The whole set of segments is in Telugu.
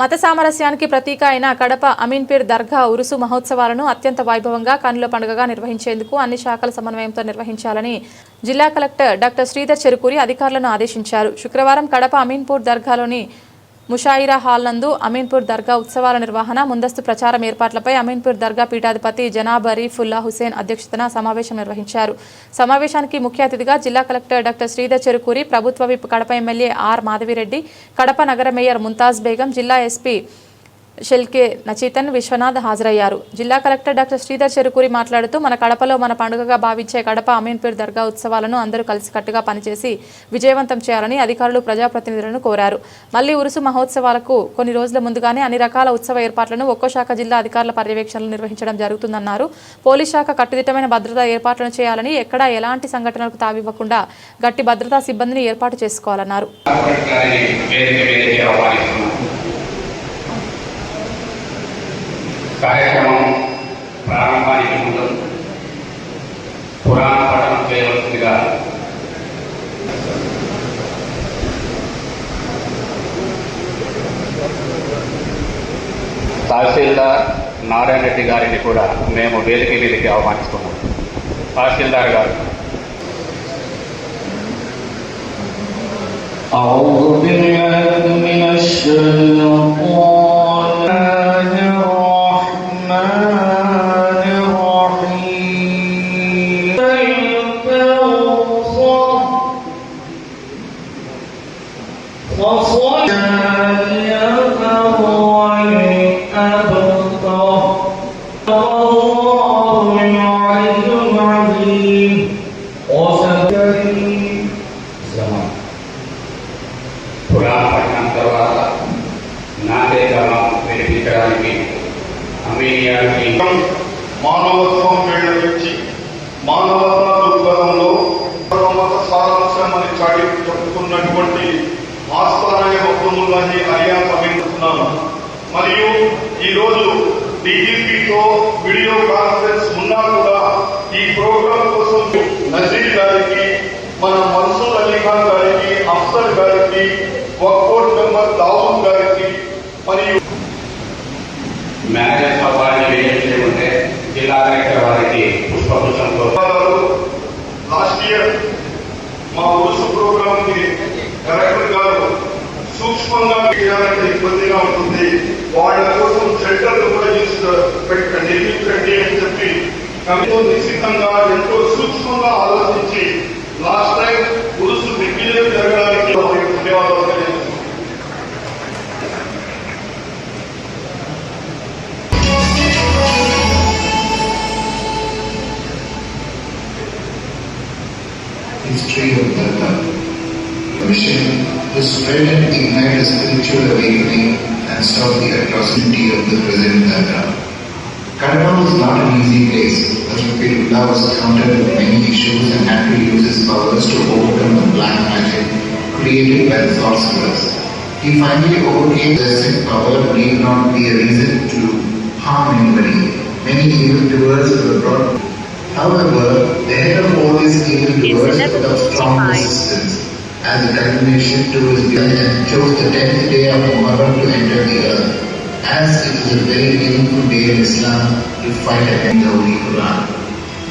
మత సామరస్యానికి ప్రతీక అయిన కడప అమీన్పీర్ దర్గా ఉరుసు మహోత్సవాలను అత్యంత వైభవంగా కన్నుల పండుగగా నిర్వహించేందుకు అన్ని శాఖల సమన్వయంతో నిర్వహించాలని జిల్లా కలెక్టర్ డాక్టర్ శ్రీధర్ చెరుకూరి అధికారులను ఆదేశించారు. శుక్రవారం కడప అమీన్పూర్ దర్గాలోని ముషాయిరా హాల్ నందు అమీన్పూర్ దర్గా ఉత్సవాల నిర్వహణ ముందస్తు ప్రచారం ఏర్పాట్లపై అమీన్పూర్ దర్గా పీఠాధిపతి జనాబ్ అరీఫుల్లా హుసేన్ అధ్యక్షతన సమావేశం నిర్వహించారు. సమావేశానికి ముఖ్య అతిథిగా జిల్లా కలెక్టర్ డాక్టర్ శ్రీధర్ చెరుకూరి ప్రభుత్వ whip Kadapa MLA R Madhavireddy Kadapa నగర మేయర్ ముంతాజ్ బేగం జిల్లా ఎస్పీ షెల్కే నచితన్ విశ్వనాథ్ హాజరయ్యారు. జిల్లా కలెక్టర్ డాక్టర్ శ్రీధర్ చెరుకూరి మాట్లాడుతూ మన కడపలో మన పండుగగా భావించే కడప అమీన్పూర్ దర్గా ఉత్సవాలను అందరూ కలిసికట్టుగా పనిచేసి విజయవంతం చేయాలని అధికారులు ప్రజాప్రతినిధులను కోరారు. మళ్ళీ ఉరుసు మహోత్సవాలకు కొన్ని రోజుల ముందుగానే అన్ని రకాల ఉత్సవ ఏర్పాట్లను ఒక్కో శాఖ జిల్లా అధికారుల పర్యవేక్షణలు నిర్వహించడం జరుగుతుందన్నారు. పోలీస్ శాఖ కట్టుదిట్టమైన భద్రతా ఏర్పాట్లను చేయాలని ఎక్కడా ఎలాంటి సంఘటనలకు తావివ్వకుండా గట్టి భద్రతా సిబ్బందిని ఏర్పాటు చేసుకోవాలన్నారు కార్పొరేట్ గారిని వేదిక మీదకి ఆహ్వానిస్తున్నాను కార్యక్రమం ప్రారంభానికి ముందు పురాణ పఠనం చేయవలసిందిగా తహసీల్దార్ నారాయణ రెడ్డి గారిని కూడా మేము వేదిక మీదకి ఆహ్వానిస్తున్నాం తహసీల్దార్ గారు أعوذ بالله من الشيطان శ్రమ. పురాపట్నం తర్వాత నాదేశమం వినిపించడానికి అమేనియాకి మానవత్వం వెళ్ళించి మానవతా దృక్పథంలో మత అని చాటి చెప్పుకున్నటువంటి మరియు ఈరోజు డీజీపీతో వీడియో కాన్ఫరెన్స్ జిల్లా కలెక్టర్ వారికి పుష్పభూషణతో లాస్ట్ ఇయర్ మా ఉరుసు ప్రోగ్రామ్కి కలెక్టర్ గారు సూక్ష్మంగా చేయాలంటే ఇబ్బందిగా ఉంటుంది. వాళ్ళ కోసం సెంటర్ కూడా చేసి నిర్మించండి అని చెప్పి ఎంతో నిశ్చితంగా ఎంతో సూక్ష్మంగా ఆలోచించి లాస్ట్ టైం ఉరుసు దిగ్విజయం జరగడానికి Dharma. Mission to spread and ignite a spiritual awakening and stop the atrocity of the present Dharma. Kadapa was not an easy place. Hazrat was countered with many issues and had to use his powers to overcome the black magic created by the sorcerers. He finally overcame possessing power need not be a reason to harm anybody. Many evildoers were brought However, the head of all these evildoers put up strong resistance as a culmination to his death and chose the tenth day of Muharram to enter the earth, as it is a very meaningful day in Islam to fight against the Holy Quran.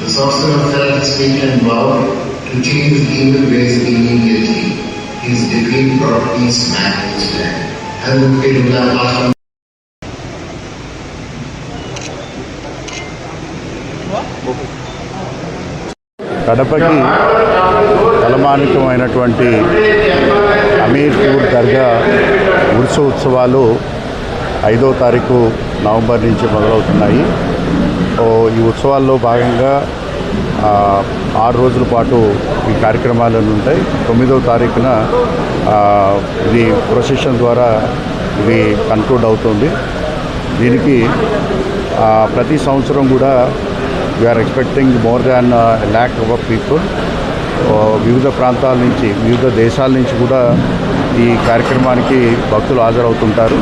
The sorcerer fell at his feet and vowed to change evil ways immediately. His defeat brought peace back to his land. కడపకి తలమానికమైనటువంటి Ameerpur దర్గా ఉరుసు ఉత్సవాలు ఐదో తారీఖు నవంబర్ నుంచి మొదలవుతున్నాయి. ఓ ఈ ఉత్సవాల్లో భాగంగా ఆరు రోజుల పాటు ఈ కార్యక్రమాలు ఉంటాయి. తొమ్మిదవ తారీఖున ఇది ప్రొసెషన్ ద్వారా ఇది కన్క్లూడ్ అవుతుంది. దీనికి ప్రతి సంవత్సరం కూడా we're expecting more than lakh of people వివిధ ప్రాంతాల నుంచి వివిధ దేశాల నుంచి కూడా ఈ కార్యక్రమానికి భక్తులు హాజరవుతుంటారు.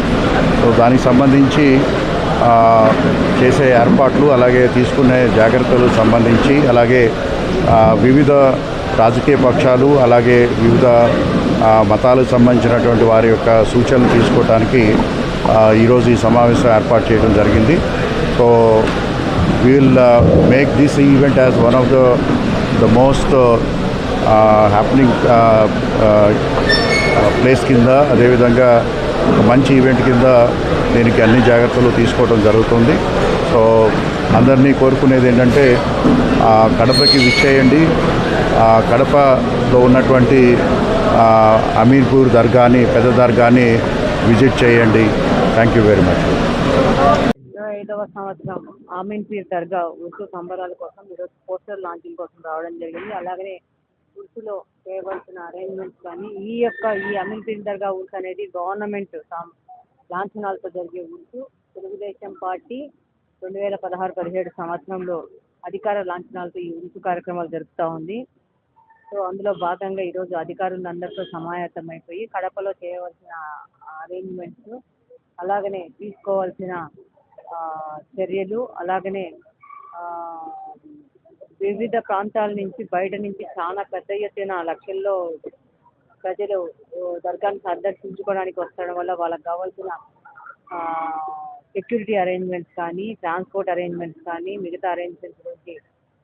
సో దానికి సంబంధించి చేసే ఏర్పాట్లు అలాగే తీసుకునే జాగ్రత్తలు సంబంధించి అలాగే వివిధ రాజకీయ పక్షాలు అలాగే వివిధ మతాలకు సంబంధించినటువంటి వారి యొక్క సూచనలు తీసుకోవడానికి ఈరోజు ఈ సమావేశం ఏర్పాటు చేయడం జరిగింది. So will make this event as one of the the uh, uh, place uh, uh, uh, కింద అదేవిధంగా ఒక మంచి ఈవెంట్ కింద దీనికి అన్ని జాగ్రత్తలు తీసుకోవడం జరుగుతుంది. సో అందరినీ కోరుకునేది ఏంటంటే ఆ, కడపకి విచ్చేయండి ఆ, కడపలో ఉన్నటువంటి అమీర్పూర్ దర్గాని పెద్ద దర్గాని విజిట్ చేయండి. థ్యాంక్ యూ వెరీ మచ్ ఐదవ సంవత్సరం ఆమీన్ పీర్ దర్గా ఉర్సు సంబరాల కోసం ఈరోజు పోస్టర్ లాంచింగ్ కోసం రావడం జరిగింది. అలాగనే ఉర్సులో చేయవలసిన అరేంజ్మెంట్స్ కానీ ఈ యొక్క ఈ అమీన్ పీర్ దర్గా ఉర్సు అనేది గవర్నమెంట్ సాం- లాంఛనాలతో జరిగే ఉర్సు తెలుగుదేశం పార్టీ రెండు వేల పదహారు పదిహేడు సంవత్సరంలో అధికార లాంఛనాలతో ఈ ఉర్సు కార్యక్రమాలు జరుపుతూ ఉంది. సో అందులో భాగంగా ఈరోజు అధికారులందరితో సమాయత్తమైపోయి కడపలో చేయవలసిన అరేంజ్మెంట్స్ అలాగనే తీసుకోవాల్సిన చర్యలు అలాగనే వివిధ ప్రాంతాల నుంచి బయట నుంచి చాలా పెద్ద ఎత్తున లక్షల్లో ప్రజలు దర్గాను సందర్శించుకోవడానికి వస్తడం వల్ల వాళ్ళకి కావాల్సిన సెక్యూరిటీ అరేంజ్మెంట్స్ కానీ ట్రాన్స్పోర్ట్ అరేంజ్మెంట్స్ కానీ మిగతా అరేంజ్మెంట్స్ గురించి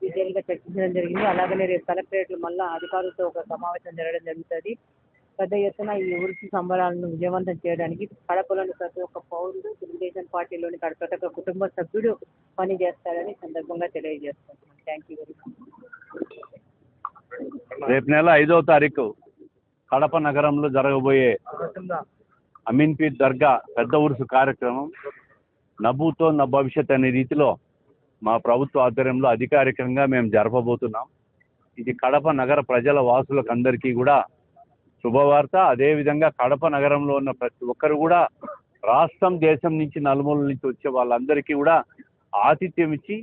డీటెయిల్గా చర్చించడం జరిగింది. అలాగనే రేపు కలెక్టరేట్లో మళ్ళీ అధికారులతో ఒక సమావేశం జరగడం జరుగుతుంది. పెద్ద ఎత్తున ఈ ఉరుసు సంబరాలను విజయవంతం చేయడానికి కడపలోని ప్రతి ఒక్క పౌరుడు తెలుగుదేశం పార్టీలోని కడ- ప్రతి ఒక్క కుటుంబ సభ్యుడు పని చేస్తారని సందర్భంగా తెలియజేస్తున్నాను. థ్యాంక్ యూ వెరీ మచ్ రేపు నెల ఐదవ తారీఖు కడప నగరంలో జరగబోయే అమీన్పీర్ దర్గా పెద్ద ఉరుసు కార్యక్రమం. నవ్వుతో నా భవిష్యత్ అనే రీతిలో మా ప్రభుత్వ ఆధ్వర్యంలో అధికారికంగా మేము జరపబోతున్నాం. ఇది కడప నగర ప్రజల వాసులకు అందరికీ కూడా శుభవార్త. అదేవిధంగా కడప నగరంలో ఉన్న ప్రతి ఒక్కరు కూడా రాష్ట్రం దేశం నుంచి నలుమూల నుంచి వచ్చే వాళ్ళందరికీ కూడా ఆతిథ్యం ఇచ్చి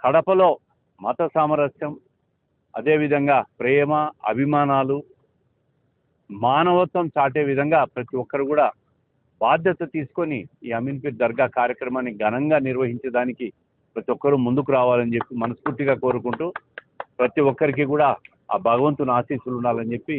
కడపలో మత సామరస్యం అదేవిధంగా ప్రేమ అభిమానాలు మానవత్వం చాటే విధంగా ప్రతి ఒక్కరు కూడా బాధ్యత తీసుకొని ఈ అమీన్పీర్ దర్గా కార్యక్రమాన్ని ఘనంగా నిర్వహించడానికి ప్రతి ఒక్కరూ ముందుకు రావాలని చెప్పి మనస్ఫూర్తిగా కోరుకుంటూ ప్రతి ఒక్కరికి కూడా ఆ భగవంతుని ఆశీస్సులు ఉండాలని చెప్పి